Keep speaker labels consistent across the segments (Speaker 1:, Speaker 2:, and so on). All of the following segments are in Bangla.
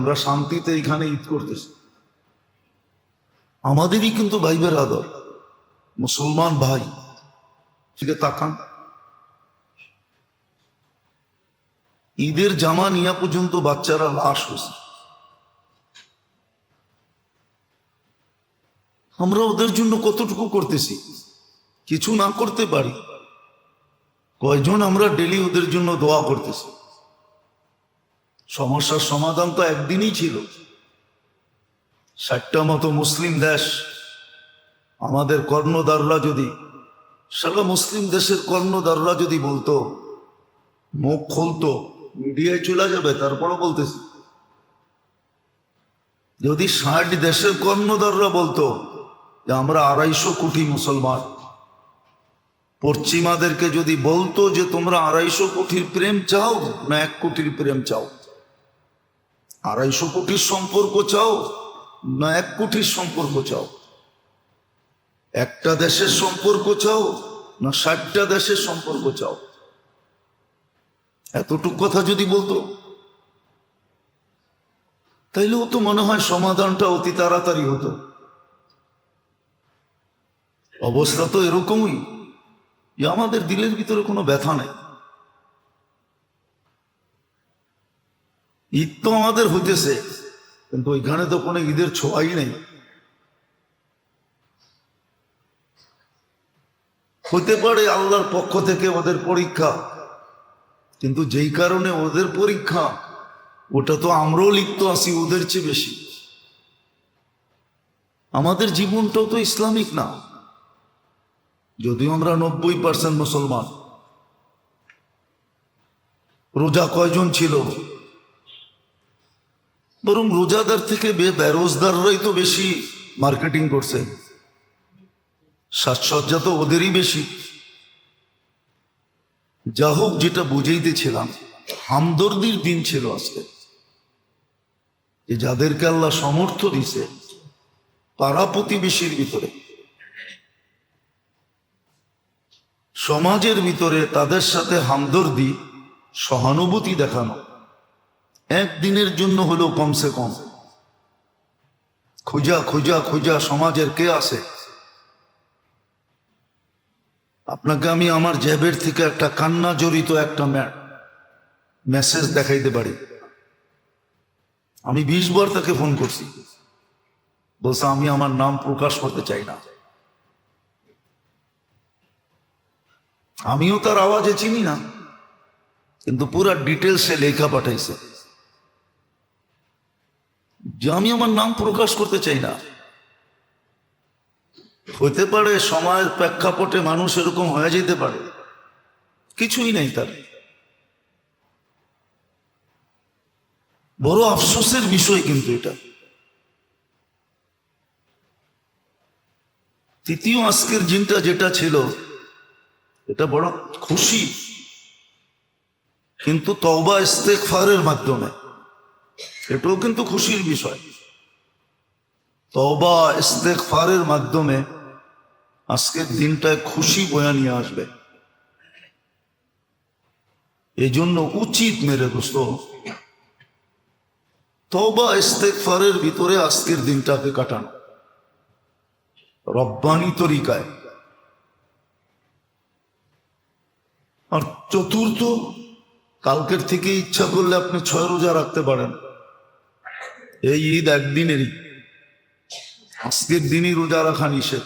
Speaker 1: আমরা শান্তিতে এখানে ঈদ করতেছি। আমাদেরই কিন্তু ভাইবের আদর। মুসলমান ভাই দিকে তাকান। ঈদের জামা নিয়া পর্যন্ত বাচ্চারা লাশ হয়েছে। আমরা ওদের জন্য কতটুকু করতেছি? কিছু না করতে পারি। কয়জন আমরা ডেলি ওদের জন্য দোয়া করতেছি? সমস্যার সমাধান তো একদিনই ছিল। ষাটটা মতো মুসলিম দেশ, আমাদের কর্ণদাররা যদি, সারা মুসলিম দেশের কর্ণদাররা যদি বলতো, মুখ খুলতো, মিডিয়ায় চলে যাবে, তারপরও বলতেছি। যদি ষাট দেশের কর্ণদাররা বলতো যে আমরা আড়াইশো কোটি মুসলমান, পশ্চিমাদেরকে যদি বলতো যে তোমরা আড়াইশো কোটির প্রেম চাও না এক কোটির প্রেম চাও আড়াইশো কোটির সম্পর্ক চাও না এক কোটির সম্পর্ক চাও? একটা দেশের সম্পর্ক চাও না ষাটটা দেশের সম্পর্ক চাও? এতটুক কথা যদি বলতো তাইলেও তো মনে হয় সমাধানটা অতি তাড়াতাড়ি হতো। অবস্থা তো এরকমই, যে আমাদের দিলের ভিতরে কোনো ব্যথা নেই। ঈদ তো আমাদের হইতেছে, কিন্তু ওইখানে তো কোনো ঈদের ছোঁয়াই নেই। হতে পারে আল্লাহর পক্ষ থেকে ওদের পরীক্ষা, কিন্তু যেই কারণে ওদের পরীক্ষা, ওটা তো আমরাও লিপ্ত আছি, ওদের চেয়ে বেশি। আমাদের জীবনটাও তো ইসলামিক না। যদিও আমরা নব্বই পার্সেন্ট মুসলমান, রোজা কয়জন ছিল? বরং রোজাদার থেকে বে- বেরোজগাররাই তো বেশি মার্কেটিং করছে। সাজসজ্জা তো ওদেরই বেশি। যা হোক যেটা বুঝাইতেছিলাম, হামদর্দির দিন ছিল আজকে। যে যাদেরকে আল্লাহ সমর্থ দিছে পাড়া প্রতিবেশীর ভিতরে। সমাজের ভিতরে তাদের সাথে হামদর্দি, সহানুভূতি দেখানো। একদিনের জন্য হলো কমসে কম। খোঁজা খোঁজা খোঁজা সমাজের কে আছে? আপনাকে আমি আমার জ্যাবের থেকে একটা কান্না জড়িত একটা মেসেজ দেখাইতে পারি। আমি বিশ বার তাকে ফোন করছি। বলছে, আমি আমার নাম প্রকাশ করতে চাই না। আমিও তার আওয়াজে চিনি না, কিন্তু পুরা ডিটেলসে লেখা পাঠাইছে। যে আমি আমার নাম প্রকাশ করতে চাই না। হতে পারে সময়ের প্রেক্ষাপটে মানুষ এরকম হয়ে যেতে পারে। কিছুই নেই তার। বড় আফসোসের বিষয় কিন্তু এটা। তৃতীয় আজকের দিনটা যেটা ছিল, এটা বড় খুশি। কিন্তু তওবা ইস্তেকফারের মাধ্যমে। এটাও কিন্তু খুশির বিষয়। তওবা ইস্তেকফারের মাধ্যমে আজকের দিনটায় খুশি বয়া নিয়ে আসবে। এই জন্য উচিত মেরে দোস্ত। তওবা ইস্তেকফারের ভিতরে আজকের দিনটাকে কাটানো। রব্বানি তরিকায়। আর চতুর্থ, কালকের থেকে ইচ্ছা করলে আপনি ছয় রোজা রাখতে পারেন। এই ঈদ একদিনেরই। আজকের দিনই রোজা রাখা নিষেধ।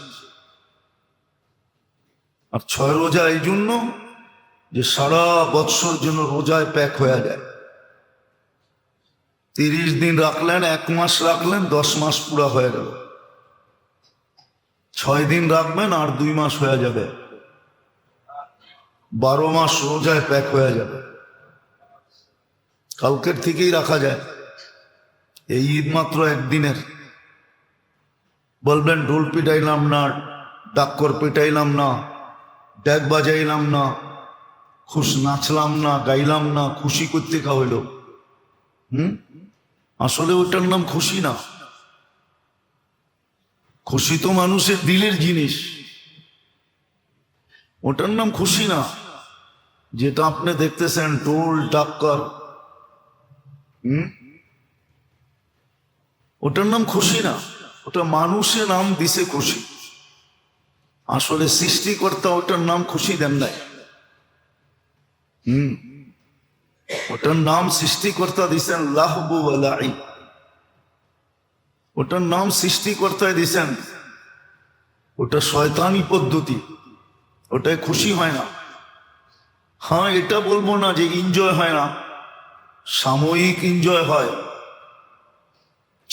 Speaker 1: আর ছয় রোজা এই জন্য যে সারা বৎসর জন্য রোজায় প্যাক হয়ে যায়। তিরিশ দিন রাখলেন, এক মাস রাখলেন, দশ মাস পুরা হয়ে গেল। ছয় দিন রাখবেন, আর দুই মাস হয়ে যাবে। বারো মাস রোজায় প্যাক হয়ে যাবে। কালকের থেকেই রাখা যায়। এই ঈদ মাত্র একদিনের। বলবেন, ঢোল পিটাইলাম না, ডাক্কর পিটাইলাম না, ড্যাগ বাজাইলাম না, খুশ নাচলাম না, গাইলাম না, খুশি করতে হইল? হুম? আসলে ওটার নাম খুশি না। খুশি তো মানুষের দিলের জিনিস। ওটার নাম খুশি না। যেটা আপনি দেখতেছেন টোল ডাক্কর। হুম? ওটার নাম খুশি না, ওটা মানুষে নাম দিছে খুশি। আসলে সৃষ্টিকর্তা ওটার নাম খুশি দেন নাই। হম। ওটার নাম সৃষ্টিকর্তা দিছেন লাহবু আলাই ওটার নাম সৃষ্টিকর্তায় দিছেন। ওটা শয়তানি পদ্ধতি। ওটায় খুশি হয় না। হ্যাঁ এটা বলব না যে এনজয় হয় না। সাময়িক এনজয় হয়।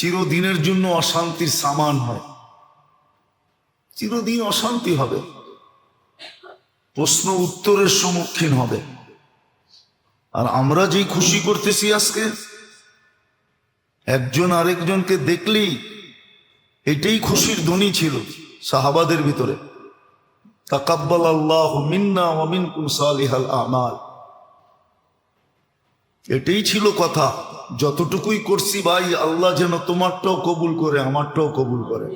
Speaker 1: চিরদিনের জন্য অশান্তির সামান হয়। চিরদিন অশান্তি হবে। প্রশ্ন উত্তরের সম্মুখীন হবে। আর আমরা যেই খুশি করতেছি আজকে, একজন আরেকজনকে দেখলেই এটাই খুশির ধ্বনি ছিল সাহাবাদের ভিতরে। তাকাব্বাল আল্লাহ মিন্না ওয়ামিনকুম সালিহাল আমাল। এটাই ছিল কথা। যতটুকুই করছি ভাই, আল্লাহ যেন তোমারটাও কবুল করে, আমারটাও কবুল করে।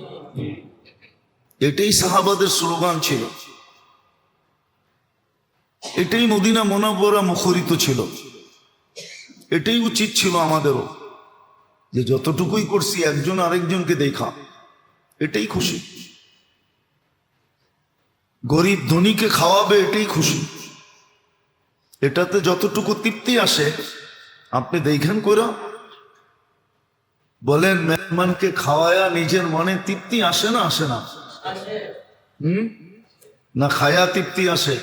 Speaker 1: এটাই সাহাবাদের স্লোগান ছিল। এটাই মদিনা মোনাবরা মুখরিত ছিল। এটাই উচিত ছিল আমাদেরও যে যতটুকুই করছি, একজন আরেকজনকে দেখা। এটাই খুশি। গরিব ধনীকে খাওয়াবে, এটাই খুশি। এটাতে যতটুকু তৃপ্তি আসে, আপনি দেখেন কইরা। বলেন, মেহমানকে খাওয়ায়া নিজের মনে তৃপ্তি আসে না আসে না? হুম? না খায়া তৃপ্তি আসে?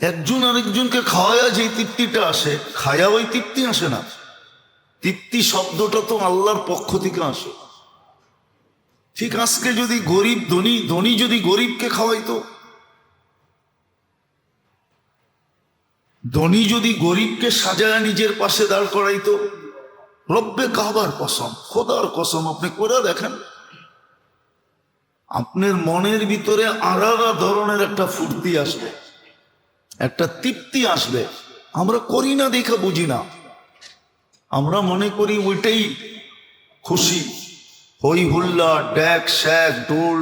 Speaker 1: একজন আরেকজনকে খাওয়ায়া যে তৃপ্তিটা আসে, খায়া ওই তৃপ্তি আসে না। তৃপ্তি শব্দটা তো আল্লাহর পক্ষ থেকে আসে। ঠিক আজকে যদি গরিব ধনী ধনী যদি গরিবকে খাওয়াইতো ধনী যদি গরিবকে সাজায় নিজের পাশে দাঁড় করাইতো, রব্বে কাবার কসম, খোদার কসম, আপনি করে দেখেন। আপনার মনের ভিতরে আলাদা ধরনের একটা ফুর্তি আসবে, একটা তৃপ্তি আসবে। আমরা করি না দেখা বুঝি না। আমরা মনে করি ওইটাই খুশি। হই হুল্লা, ড্যাক শ্যাক ডোল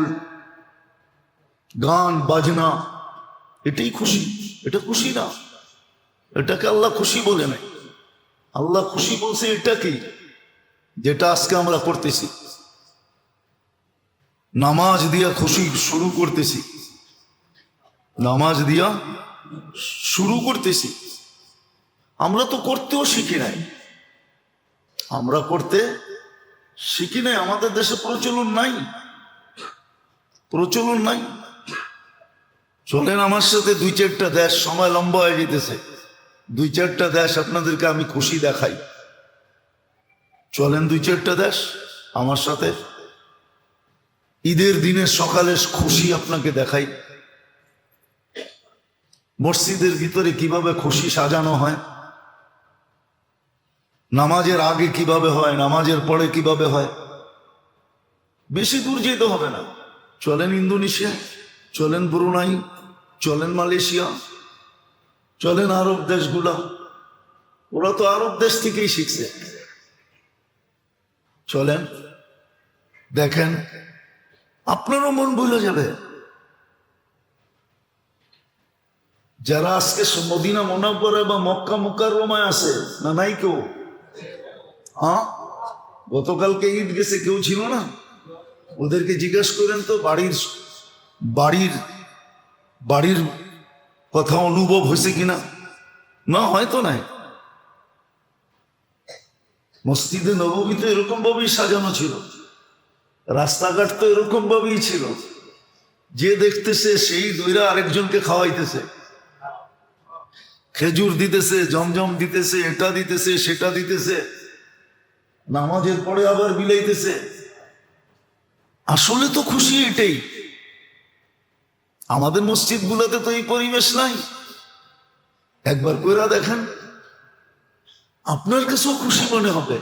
Speaker 1: গান, বাজনা, এটাই খুশি। এটা খুশি না। এটাকে আল্লাহ খুশি বলে নাই। আল্লাহ খুশি বলছে এটা কি? যেটা আজকে আমরা করতেছি নামাজ দিয়া খুশি শুরু করতেছি। নামাজ দিয়া শুরু করতেছি। আমরা তো করতেও শিখি নাই। আমরা করতে শিখি নাই। আমাদের দেশে প্রচলন নাই। প্রচলন নাই। চলেন আমার সাথে দুই চারটা দেশ সময় লম্বা হয়ে যেতেছে। দুই চারটা দেশ আপনাদেরকে আমি খুশি দেখাই। চলেন দুই চারটা দেশ আমার সাথে। ঈদের দিনের সকালে খুশি আপনাকে দেখাই। মসজিদের ভিতরে কীভাবে খুশি সাজানো হয়? নামাজের আগে কীভাবে হয়? নামাজের পরে কীভাবে হয়? বেশি দূর যেতে হবে না। চলেন ইন্দোনেশিয়া, চলেন ব্রুনাই, চলেন মালয়েশিয়া চলেন আরব দেশগুলা। ওরা তো আরব দেশ থেকেই শিখছে। চলেন, দেখেন, আপনারও মন ভুলে যাবে। যারা আজকে মদিনা মোনাব্বরে বা মক্কা মোকাররমায় আছে, না নাই কেউ? হ্যাঁ? গতকালকে ঈদ গেছে, কেউ ছিল না? ওদেরকে জিজ্ঞেস করেন তো, বাড়ির বাড়ির বাড়ির কথা অনুভব হয়েছে কিনা না, হয়তো নাই। মসজিদে নবমী তো এরকম ভাবেই সাজানো ছিল। রাস্তাঘাট তো এরকম ভাবেই ছিল। যে দেখতেছে, সেই দইরা আরেকজনকে খাওয়াইতেছে। খেজুর দিতেছে, জমজম দিতেছে, এটা দিতেছে, সেটা দিতেছে। নামাজের পরে আবার বিলাইতেছে। আসলে তো খুশি এটাই। আমাদের মসজিদ গুলোতে তো এই পরিবেশ নাই। একবার কইরা দেখেন, আপনার কাছেও খুশি মনে হবে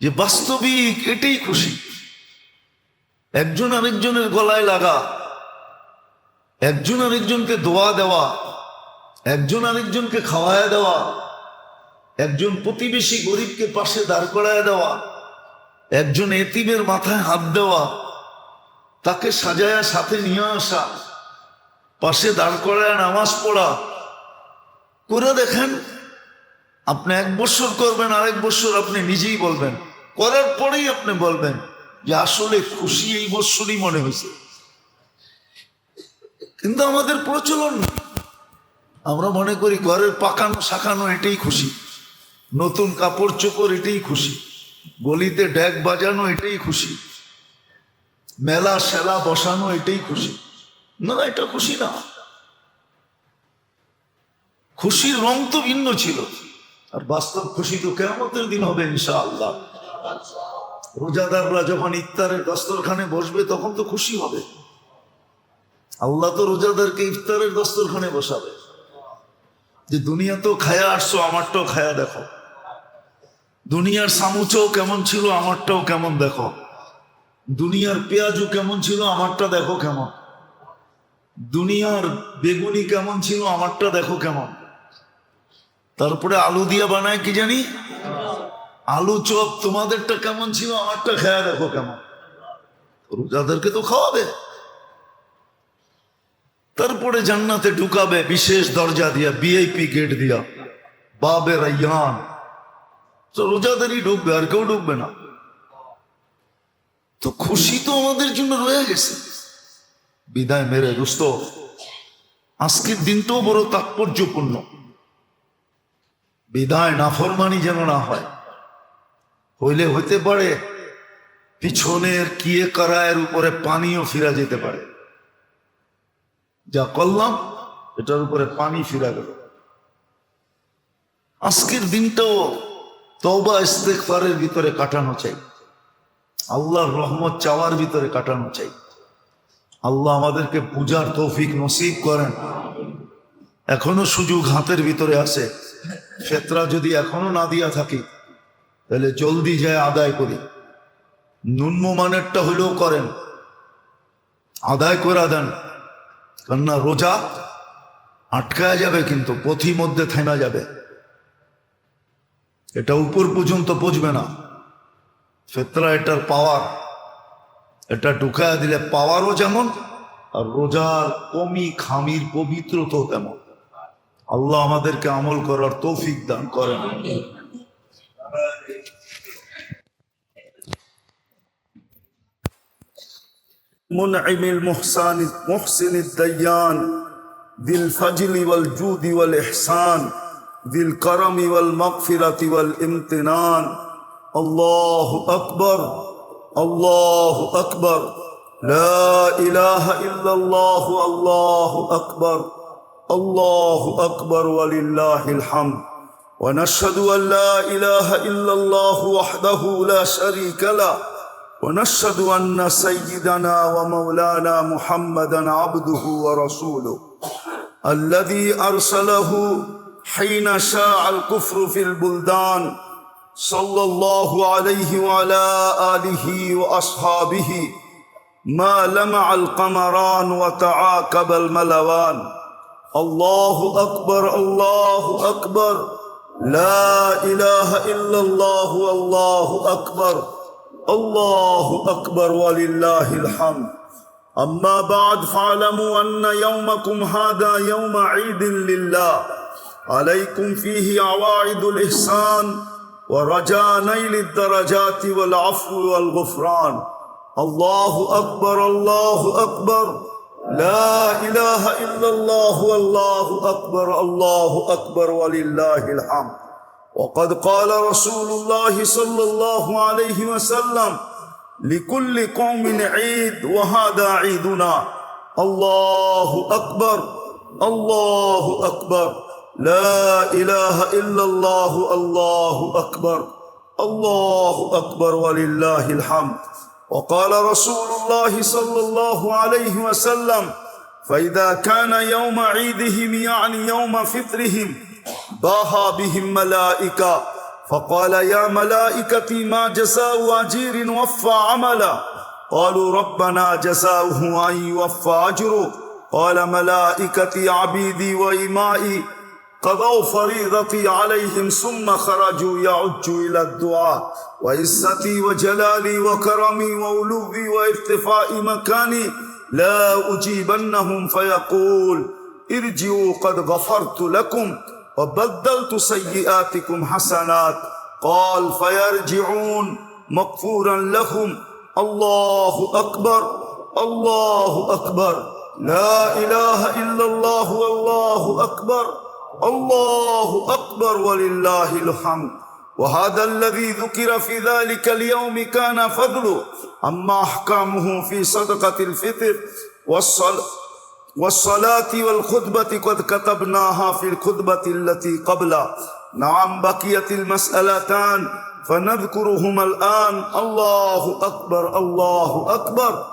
Speaker 1: যে বাস্তবিক এটাই খুশি। একজন আরেকজনের গলায় লাগা, একজন আরেকজনকে দোয়া দেওয়া, একজন আরেকজনকে খাওয়ায় দেওয়া, একজন প্রতিবেশী গরিবকে পাশে দাঁড় করায় দেওয়া, একজন এতিমের মাথায় হাত দেওয়া, তাকে সাজায়া সাথে নিয়ে আসা পাশে দাঁড় করায় নামাজ পড়া। করে দেখেন, আপনি এক বছর করবেন, আরেক বছর আপনি নিজেই বলবেন। করার পরেই আপনি বলবেন যে আসলে খুশি এই বছরই মনে হয়েছে। কিন্তু আমাদের প্রচলন। আমরা মনে করি ঘরের পাকানো, শাকানো, এটাই খুশি। নতুন কাপড় চোপড়, এটাই খুশি। গলিতে ড্যাগ বাজানো, এটাই খুশি। মেলা, সেলা বসানো, এটাই খুশি। না এটা খুশি না। খুশির রং তো ভিন্ন ছিল। আর বাস্তব খুশি তো কেমতের দিন হবে, ইনশাআল্লাহ। রোজাদাররা যখন ইফতারের দস্তরখানে বসবে, তখন তো খুশি হবে। আল্লাহ তো রোজাদারকে ইফতারের দস্তরখানে বসাবে। যে দুনিয়া তো খায়া আসছো, আমারটাও খায়া দেখো। দুনিয়ার সামুচাও কেমন ছিল, আমারটাও কেমন দেখো। দুনিয়ার পেঁয়াজও কেমন ছিল, আমারটা দেখো কেমন। দুনিয়ার বেগুনি কেমন ছিল, আমারটা দেখো কেমন। তারপরে আলু দিয়া বানায় কি জানি? আলু চপ, তোমাদেরটা কেমন ছিল, আমারটা খেয়া দেখো কেমন। রোজাদেরকে তো খাওয়াবে। তারপরে জান্নাতে ঢুকাবে, বিশেষ দরজা দিয়া বিআইপি গেট দিয়া। বাবে রাইয়ান। তো রোজাদারই ঢুকবে, আর কেউ ঢুকবে না। তো খুশি তো আমাদের জন্য রয়ে গেছে। বিদায় মেরে দুস্ত আজকের দিনটাও বড় তাৎপর্যপূর্ণ। বিদায় নাফরমানি যেন না হয়। হইলে হইতে পারে, পিছনের কিয়ে কারায়ের উপরে পানিও ফিরা যেতে পারে। যা করলাম, এটার উপরে পানি ফিরা গেল। আজকের দিনটাও তওবা ইস্তেকফারের ভিতরে কাটানো চাই। আল্লাহর রহমত চাওয়ার ভিতরে কাটানো চাই। আল্লাহ আমাদেরকে পূজার তৌফিক নসিব করেন। এখনও সুযোগ হাতের ভিতরে আছে। ফেতরা যদি এখনও না দিয়া থাকি, তাহলে জলদি যায় আদায় করি। ন্যূনম মানেরটা হইলেও করেন। আদায় করে দেন। কেননা রোজা আটকায় যাবে কিন্তু পথি মধ্যে থেমা যাবে। এটা উপর পর্যন্ত পচবে না। ফেতরা এটার পাওয়ার এটা ঢুকায় দিলে পাওয়ারও যেমন আর রোজার কমি খামির পবিত্রতাও তেমন আল্লাহ আমাদেরকে আমল করার তৌফিক দান করেন
Speaker 2: منعم المحسن محسن الديان ذي الفجل والجود والإحسان ذي الكرم والمغفرة والامتنان الله أكبر الله أكبر. لا إله إلا الله الله أكبر. الله أكبر ولله الحمد. ونشهد أن لا إله إلا الله وحده لا شريك له. ونشهد أن سيدنا ومولانا محمدا عبده ورسوله. الذي أرسله حين شاع الكفر في البلدان. صلى الله عليه وعلى آله وأصحابه ما لمع القمران وتعاقب الملوان. الله أكبر الله أكبر. لا إله إلا الله والله أكبر. الله أكبر ولله الحمد. أما بعد فاعلموا أن يومكم هذا يوم عيد لله. عليكم فيه عواعد الإحسان. ورجاء نيل الدرجات والعفو والغفران. الله أكبر الله أكبر. لا إله إلا الله والله أكبر الله أكبر ولله الحمد. وقد قال رسول الله صلى الله عليه وسلم لكل قوم عيد وهذا عيدنا. الله أكبر الله أكبر. لا إله إلا الله الله أكبر الله أكبر ولله الحمد. وقال رسول الله صلى الله عليه وسلم فإذا كان يوم عيدهم يعني يوم فطرهم باها بهم ملائكة فقال يا ملائكتي ما جزاء أجير وفى عملا؟ قالوا ربنا جزاؤه أن يوفى أجره. قال ملائكتي عبيدي وإمائي قضوا فريضتي عليهم ثم خرجوا يعج إلى الدعاء. وعزتي وجلالي وكرمي وألوي وارتفاع مكاني لا أجيبنهم فيقول ارجعوا قد غفرت لكم وبدلت سيئاتكم حسنات. قال فيرجعون مغفورا لهم. الله أكبر الله أكبر. لا إله إلا الله والله أكبر. الله أكبر ولله الحمد. وهذا الذي ذكر في ذلك اليوم كان فضله أما أحكامه في صدقة الفطر والصلاة والصلاة والخطبة قد كتبناها في الخطبة التي قبلها نعم بقيت المسألتان فنذكرهما الآن. الله أكبر الله أكبر.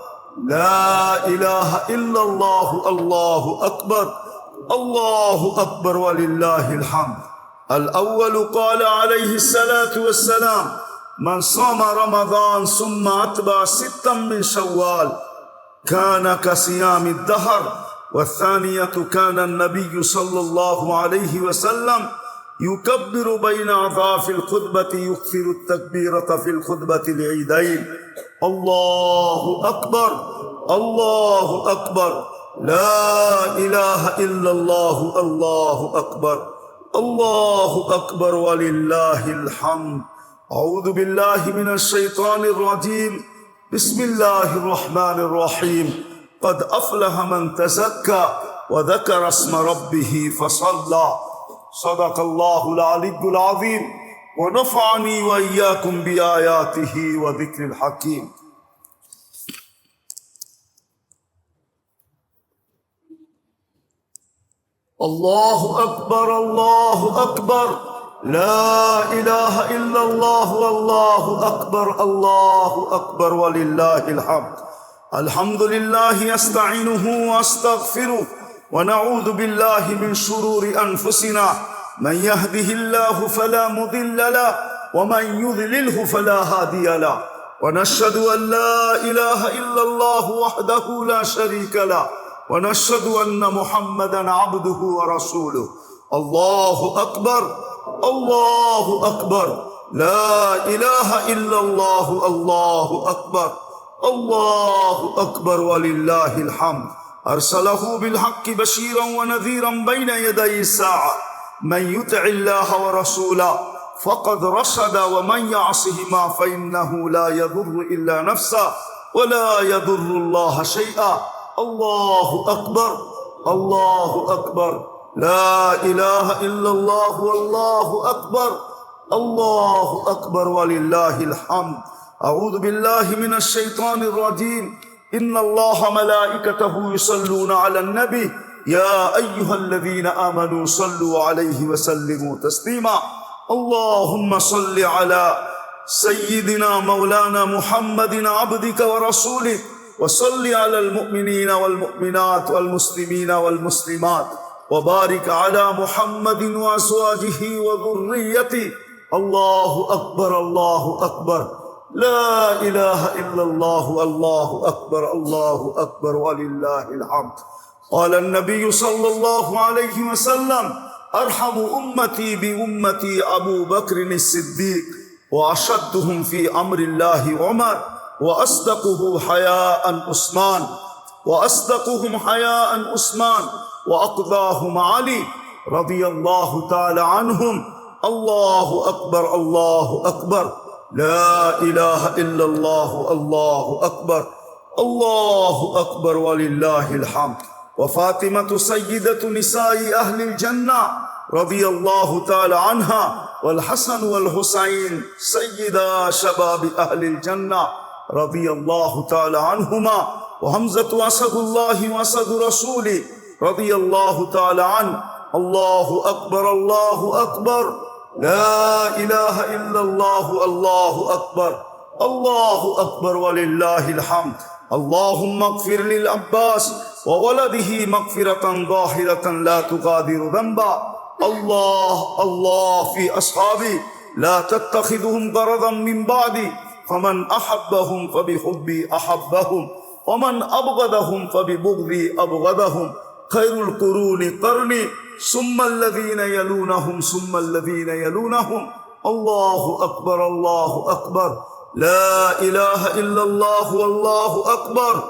Speaker 2: لا إله إلا الله الله أكبر. الله أكبر ولله الحمد. الأول قال عليه الصلاة والسلام من صام رمضان ثم أتبع ستا من شوال كان كصيام الدهر والثانية كان النبي صلى الله عليه وسلم يكبر بين أضعاف الخطبة يكثر التكبيرة في الخطبة العيدين. الله أكبر الله أكبر. لا إله إلا الله الله أكبر الله أكبر ولله الحمد. أعوذ بالله من الشيطان الرجيم. بسم الله الرحمن الرحيم. قد أفلح من تزكى وذكر اسم ربه فصلى. صدق الله العلي العظيم. ونفعني وإياكم بآياته وذكر الحكيم. الله أكبر الله أكبر. لا إله إلا الله والله أكبر الله أكبر ولله الحمد. الحمد لله أستعينه وأستغفره ونعوذ بالله من شرور أنفسنا. من يهده الله فلا مضل له ومن يضلله فلا هادي له. ونشهد أن لا إله إلا الله وحده لا شريك له. ونشهد أن محمدا عبده ورسوله. الله أكبر الله أكبر. لا إله إلا الله الله أكبر الله أكبر ولله الحمد. أرسله بالحق بشيرا ونذيرا بين يدي الساعة من يطع الله ورسوله فقد رشد ومن يعصهما فإنه لا يضر إلا نفسه ولا يضر الله شيئا. الله أكبر. الله أكبر. لا إله إلا الله والله أكبر. الله أكبر ولله الحمد. أعوذ بالله من الشيطان الرجيم. إن الله ملائكته يصلون على النبي. يا أيها الذين آمنوا صلوا عليه وسلموا تسليما. اللهم صل على سيدنا مولانا محمد عبدك ورسولك. وصل على المؤمنين والمؤمنات والمسلمين والمسلمات وبارك على محمد وأزواجه وذريته. الله أكبر الله أكبر. لا إله إلا الله الله أكبر الله أكبر ولله الحمد. قال النبي صلى الله عليه وسلم أرحم أمتي بأمتي أبو بكر الصديق وأشدهم في أمر الله عمر. وأصدقه حياء عثمان وأصدقهم حياء عثمان وأقضاهم علي رضي الله تعالى عنهم. الله أكبر الله أكبر. لا إله إلا الله الله أكبر. الله أكبر ولله الحمد. وفاطمة سيدة نساء أهل الجنة رضي الله تعالى عنها والحسن والحسين سيدا شباب أهل الجنة. رضي الله تعالى عنهما وهمزة أسد الله وأسد رسوله رضي الله تعالى عنه. الله أكبر الله أكبر. لا إله إلا الله الله أكبر. الله أكبر ولله الحمد. اللهم اغفر للعباس وولده مغفرة ظاهرة لا تغادر ذنبا. الله الله في أصحابي. لا تتخذهم غرضا من بعدي. فمن أحبهم فبحبي أحبهم ومن أبغضهم فببغضي أبغضهم. خير القرون قرني ثم الذين يلونهم ثم الذين يلونهم. الله أكبر الله أكبر. لا إله إلا الله والله أكبر.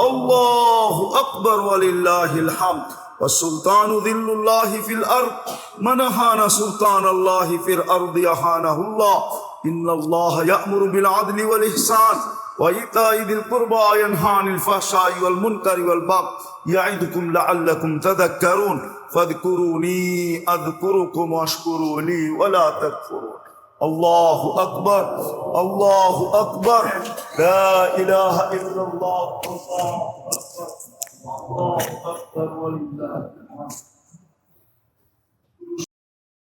Speaker 2: الله أكبر ولله الحمد. والسلطان ذل الله في الأرض. من أهان سلطان الله في الأرض أهانه الله. إن الله يأمر بالعدل والإحسان وإيتاء ذي القربى ينهى عن الفحشاء والمنكر والبغي يعظكم لعلكم تذكرون فاذكروني أذكركم واشكروا لي ولا تكفرون الله أكبر الله أكبر لا إله إلا الله الله أكبر الله أكبر ولله الحمد